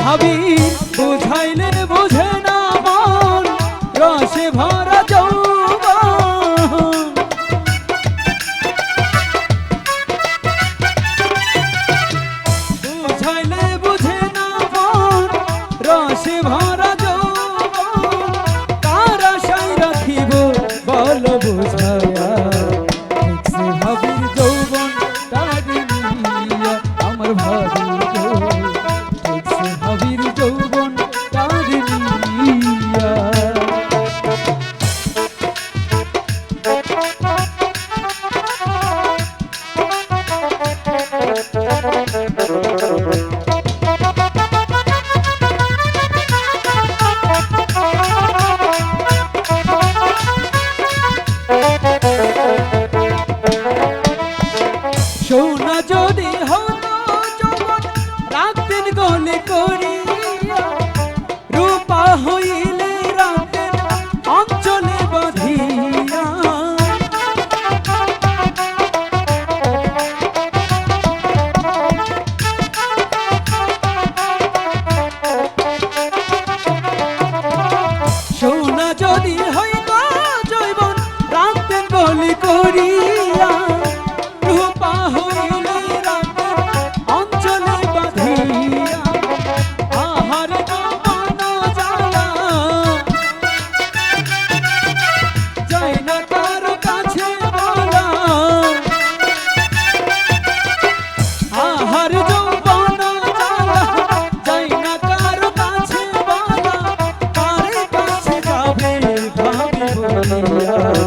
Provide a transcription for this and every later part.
ভাবি বুঝাইলে বুঝে Colombia.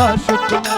অসুখ না